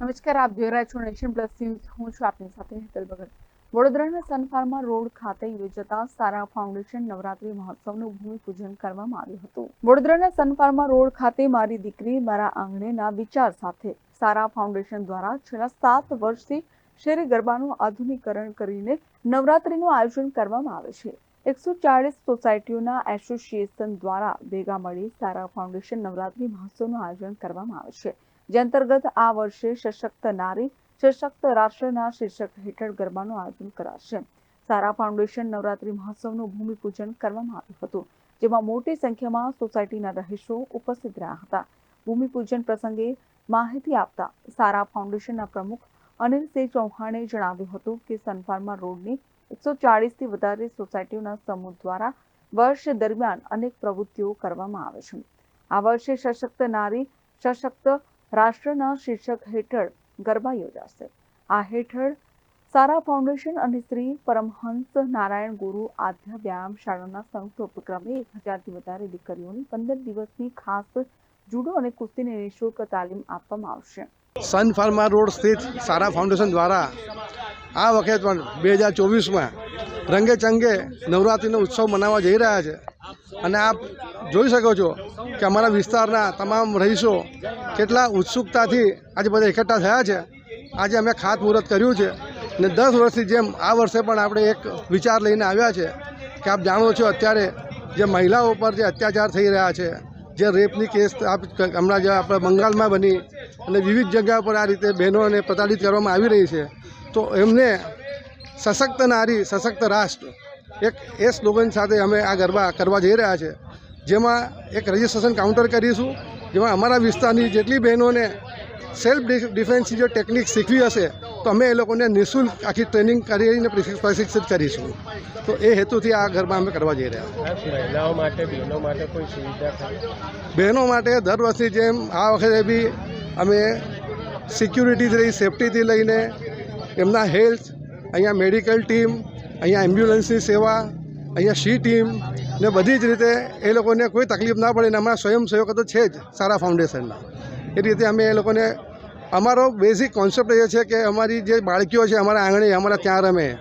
નમસ્કાર, આપ જોઈ રહ્યા છો નેશન પ્લસ ન્યૂઝ. હું છું આપની સાથે હેતલ ભગત. વડોદરાના સનફાર્મા રોડ ખાતે યોજાતા સારા ફાઉન્ડેશન નવરાત્રી મહોત્સવનું ભૂમિપૂજન કરવામાં આવ્યું હતું. વડોદરાના સનફાર્મા રોડ ખાતે મારી દીકરી, મારા આંગણેના વિચાર સાથે સારા ફાઉન્ડેશન દ્વારા છેલ્લા સાત વર્ષથી શેરી ગરબાનું આધુનિકરણ કરીને નવરાત્રીનું આયોજન કરવામાં આવે છે. એકસો ચાળીસ સોસાયટીઓના એસોસિએશન દ્વારા ભેગા મળી સારા ફાઉન્ડેશન નવરાત્રી મહોત્સવનું આયોજન કરવામાં આવે છે. જે અંતર્ગત આ વર્ષે સશક્ત નારી, સશક્ત રાષ્ટ્રના શીર્ષક હેઠળ ગરબાનું આયોજન કરાશે. સારા ફાઉન્ડેશન નવરાત્રી મહોત્સવનું ભૂમિપૂજન કરવામાં આવ્યું હતું, જેમાં મોટી સંખ્યામાં સોસાયટીના રહીશો ઉપસ્થિત રહ્યા હતા. ભૂમિપૂજન પ્રસંગે માહિતી આપતા સારા ફાઉન્ડેશનના પ્રમુખ અનિલ સિંહ ચૌહાણે જણાવ્યું હતું કે સનફાર્મા રોડની એકસો ચાળીસથી વધારે સોસાયટીઓના સમૂહ દ્વારા વર્ષ દરમિયાન અનેક પ્રવૃત્તિઓ કરવામાં આવે છે. આ વર્ષે સશક્ત નારી, સશક્ત રાષ્ટ્રના શીર્ષક હેઠળ ગરબા યોજાશે. આ હેઠળ સારા ફાઉન્ડેશન અને શ્રી પરમહંસ નારાયણ ગુરુ આધ્યા વ્યાયામ શાળાના સંયુક્ત ઉપક્રમે એક હજારથી વધારે દીકરીઓની પંદર દિવસની ખાસ જુડો અને કુસ્તીની નિઃશુલ્ક તાલીમ આપવામાં આવશે. સન ફાર્મા રોડ સ્થિત સારા ફાઉન્ડેશન દ્વારા આ વખતે પણ બે હજાર ચોવીસમાં રંગે ચંગે નવરાત્રિનો ઉત્સવ મનાવવા જઈ રહ્યા છે. અને આપ જોઈ શકો છો કે અમારા વિસ્તારના તમામ રહીશો કેટલા ઉત્સુકતાથી આજે બધા એકઠા થયા છે. આજે અમે ખાતમુહૂર્ત કર્યું છે ને દસ વર્ષથી જેમ આ વર્ષે પણ આપણે એક વિચાર લઈને આવ્યા છે કે આપ જાણો છો અત્યારે જે મહિલાઓ પર જે અત્યાચાર થઈ રહ્યા છે, જે રેપની કેસ આપ હમણાં જે આપણે બંગાળમાં બની અને વિવિધ જગ્યા પર આ રીતે બહેનોને પ્રતાડિત કરવામાં આવી રહી છે, તો એમને સશક્ત નારી, સશક્ત રાષ્ટ્ર એક એ સ્લોગન સાથે અમે આ ગરબા કરવા જઈ રહ્યા છે. જેમાં એક રજિસ્ટ્રેશન કાઉન્ટર કરીશું જેમાં અમારા વિસ્તારની જેટલી બહેનોને સેલ્ફ ડિફેન્સની જે ટેકનિક શીખવી હશે તો અમે એ લોકોને નિઃશુલ્ક આખી ટ્રેનિંગ કરીને પ્રશિક્ષિત કરીશું. તો એ હેતુથી આ ગરબા અમે કરવા જઈ રહ્યા મહિલાઓ માટે બહેનો માટે કોઈ સુવિધા બહેનો માટે દર વર્ષની જેમ આ વખતે બી અમે સિક્યુરિટીથી લઈ સેફટીથી લઈને એમના હેલ્થ અહીંયા મેડિકલ ટીમ અહીંયા એમ્બ્યુલન્સની સેવા અહીંયા સી ટીમ ને બધી જ રીતે એ લોકોને કોઈ તકલીફ ના પડે ને અમારા સ્વયંસેવકો તો છે જ સારા ફાઉન્ડેશનના એ રીતે અમે એ લોકોને, અમારો બેઝિક કોન્સેપ્ટ એ છે કે અમારી જે બાળકીઓ છે, અમારા આંગણે, અમારા ત્યાં રમે.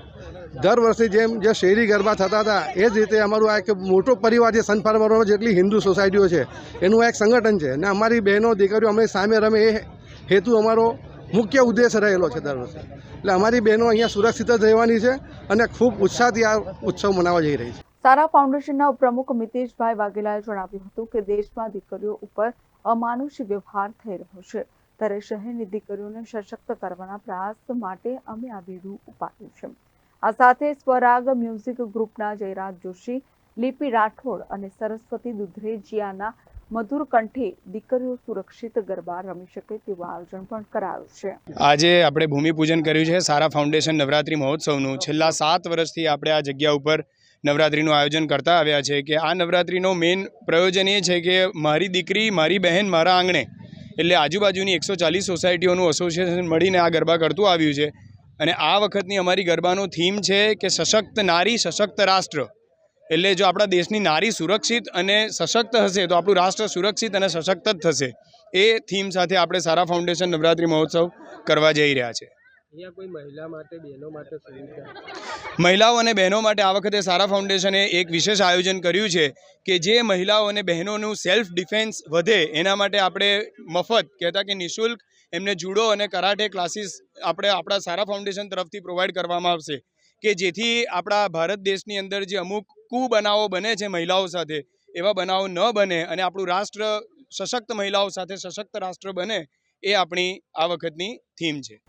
દર વર્ષની જેમ જે શેરી ગરબા થતા હતા, એ જ રીતે અમારું આ એક મોટો પરિવાર છે સનફાર્મરમાં જેટલી હિન્દુ સોસાયટીઓ છે, એનું આ એક સંગઠન છે. ને અમારી બહેનો, દીકરીઓ અમે સામે રમે એ હેતુ અમારો મુખ્ય ઉદ્દેશ રહેલો છે દર વર્ષે. એટલે અમારી બહેનો અહીંયા સુરક્ષિત જ રહેવાની છે અને ખૂબ ઉત્સાહથી આ ઉત્સવ મનાવવા જઈ રહી છે. સારા ફાઉન્ડેશનના પ્રમુખ મિતેશભાઈ વાઘેલાએ જણાવ્યું હતું કે દેશમાં દીકરીઓ ઉપર અમાનુષી વ્યવહાર થઈ રહ્યો છે. ત્યારે શહેરની દીકરીઓને સશક્ત કરવાના પ્રયાસ માટે અમે આ બેડું ઉપાડ્યું છે. આ સાથે સ્વરાગ મ્યુઝિક ગ્રુપના જયરાજ જોશી, લિપિ રાઠોડ અને સરસ્વતી દુધરેજિયાના મધુર કંઠે દીકરીઓ સુરક્ષિત ગરબા રમી શકે તેવું આયોજન પણ કરાયું છે. આજે આપણે ભૂમિપૂજન કર્યું છે સારા ફાઉન્ડેશન નવરાત્રી મહોત્સવનું. છેલ્લા સાત વર્ષથી આપણે આ જગ્યા ઉપર નવરાત્રિનું આયોજન કરતા આવ્યા છે કે આ નવરાત્રિનો મેઇન પ્રયોજન એ છે કે મારી દીકરી, મારી બહેન, મારા આંગણે, એટલે આજુબાજુની એકસો ચાલીસ સોસાયટીઓનું એસોસિએશન મળીને આ ગરબા કરતું આવ્યું છે. અને આ વખતની અમારી ગરબાનો થીમ છે કે સશક્ત નારી, સશક્ત રાષ્ટ્ર. એટલે જો આપણા દેશની નારી સુરક્ષિત અને સશક્ત હશે, તો આપણું રાષ્ટ્ર સુરક્ષિત અને સશક્ત જ થશે. એ થીમ સાથે આપણે સારા ફાઉન્ડેશન નવરાત્રિ મહોત્સવ કરવા જઈ રહ્યા છે. મહિલાઓ અને બહેનો માટે આ વખતે સારા ફાઉન્ડેશને એક વિશેષ આયોજન કર્યું છે કે જે મહિલાઓ અને બહેનોનું સેલ્ફ ડિફેન્સ વધે, એના માટે આપણે મફત, કહેતા કે નિઃશુલ્ક, એમને જુડો અને કરાટે ક્લાસીસ આપણે આપણા સારા ફાઉન્ડેશન તરફથી પ્રોવાઈડ કરવામાં આવશે. કે જેથી આપણા ભારત દેશની અંદર જે અમુક કુબનાવો બને છે મહિલાઓ સાથે, એવા બનાવો ન બને અને આપણું રાષ્ટ્ર સશક્ત મહિલાઓ સાથે સશક્ત રાષ્ટ્ર બને, એ આપણી આ વખતની થીમ છે.